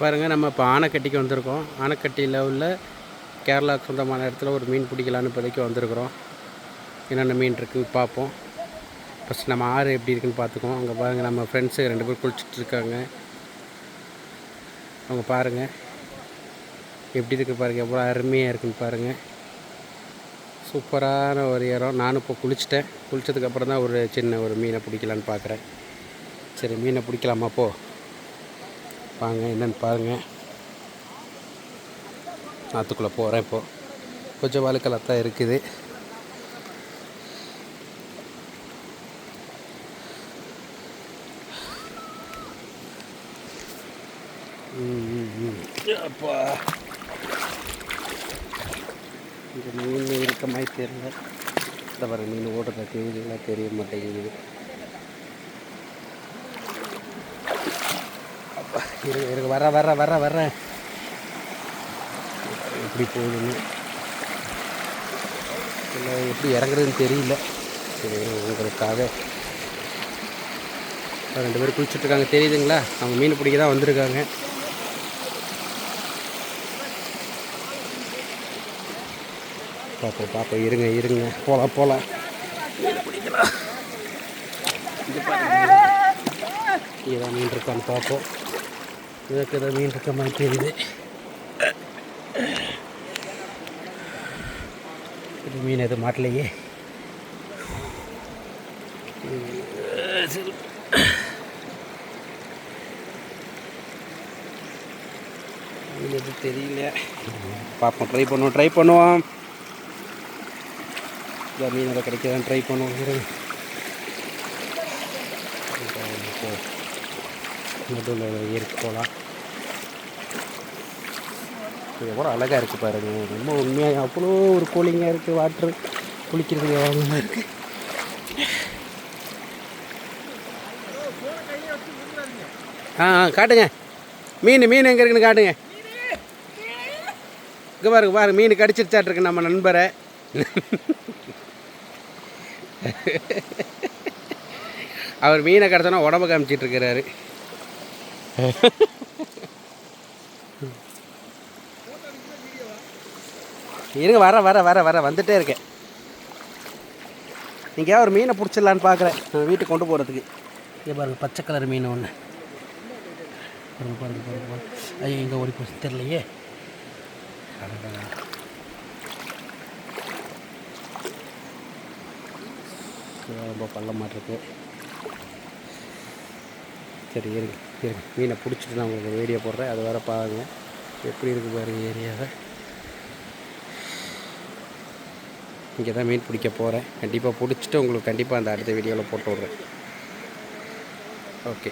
பாருங்கள் நம்ம இப்போ ஆனைக்கட்டிக்கு வந்திருக்கோம். ஆனைக்கட்டியில் உள்ள கேரளா சொந்தமான இடத்துல ஒரு மீன் பிடிக்கலான்னு இப்போதைக்கு வந்திருக்கிறோம். என்னென்ன மீன் இருக்குது பார்ப்போம். ஃபஸ்ட் நம்ம ஆறு எப்படி இருக்குன்னு பார்த்துக்குவோம். அங்கே பாருங்கள் நம்ம ஃப்ரெண்ட்ஸு ரெண்டு பேர் குளிச்சுட்டு இருக்காங்க. அவங்க பாருங்கள் எப்படி இருக்குது பாருங்கள் எவ்வளோ அருமையாக இருக்குன்னு பாருங்கள் சூப்பரான ஒரு இடம். நானும் இப்போ குளிச்சிட்டேன். குளித்ததுக்கப்புறம் தான் ஒரு சின்ன ஒரு மீனை பிடிக்கலான்னு பார்க்குறேன். சரி மீனை பிடிக்கலாமா போ. வாங்க என்னன்னு பாருங்கள் ஆற்றுக்குள்ளே போகிறேன் இப்போது கொஞ்சம் வழுக்கலாக தான் இருக்குது அப்பா. இந்த மீன் இருக்க மாதிரி தெரியல. இந்த பாருங்கள் மீன் ஓடுறது தெரியல தெரிய மாட்டேங்குது. இருக்கு இருக்கு வர வர வர வர எப்படி போகுதுன்னு. இல்லை எப்படி இறங்குறதுன்னு தெரியல. சரி உங்களுக்காக. ரெண்டு பேரும் குளிச்சுட்ருக்காங்க. தெரியுதுங்களா? அவங்க மீன் பிடிக்க தான் வந்திருக்காங்க. பார்ப்போம் பார்ப்போம். இருங்க இருங்க. போகலாம் போகலாம் பிடிக்கலாம் இது மீன் இருக்கான்னு பார்ப்போம். இதுக்கு ஏதாவது மீன் இருக்க மாதிரி தெரியுது. இது மீன் எதுவும் மாட்டலையே. சரி மீன் எதுவும் தெரியல. பார்ப்போம் ட்ரை பண்ணுவோம் ட்ரை பண்ணுவோம். இந்த மீன் எதாவது கிடைக்குதான்னு ட்ரை பண்ணுவோம். நடுவில் ஏறிக்கு போகலாம் எவ்வளோ அழகாக இருக்குது பாருங்க. ரொம்ப உண்மையாக அவ்வளோ ஒரு கூலிங்காக இருக்குது வாட்ரு குளிக்கிறதுக்கு எவ்வளோ இருக்குது ஆ ஆ காட்டுங்க. மீன் மீன் எங்கே இருக்குன்னு காட்டுங்க. இங்கே பாருங்க பாருங்க மீன் கடிச்சிருச்சாட்ருக்கு நம்ம நண்பரை. அவர் மீனை கிடச்சோன்னா உடம்பு காமிச்சிட்டு இருக்கிறாரு. இருங்க வர வர வர வர வந்துட்டே இருக்கேன். நீங்கள் ஒரு மீனை பிடிச்சிடலான்னு பார்க்குறேன். வீட்டுக்கு கொண்டு போகிறதுக்கு இங்கே பாருங்க பச்சை கலர் மீன் ஒன்று பாருங்க பாருங்க ஐயோ இங்கே ஓடி போச்சு தெரியலையே. ரொம்ப பள்ளமாட்டிருக்கு சரி இருங்க இருங்க. மீனை பிடிச்சிட்டு நான் உங்களுக்கு வீடியோ போடுறேன். அது வேறு பாருங்க. எப்படி இருக்குது பாருங்க ஏரியாவை. இங்கே தான் மீன் பிடிக்க போகிறேன் கண்டிப்பாக பிடிச்சிட்டு உங்களுக்கு கண்டிப்பாக அந்த அடுத்த வீடியோவில் போட்டு விட்றேன். ஓகே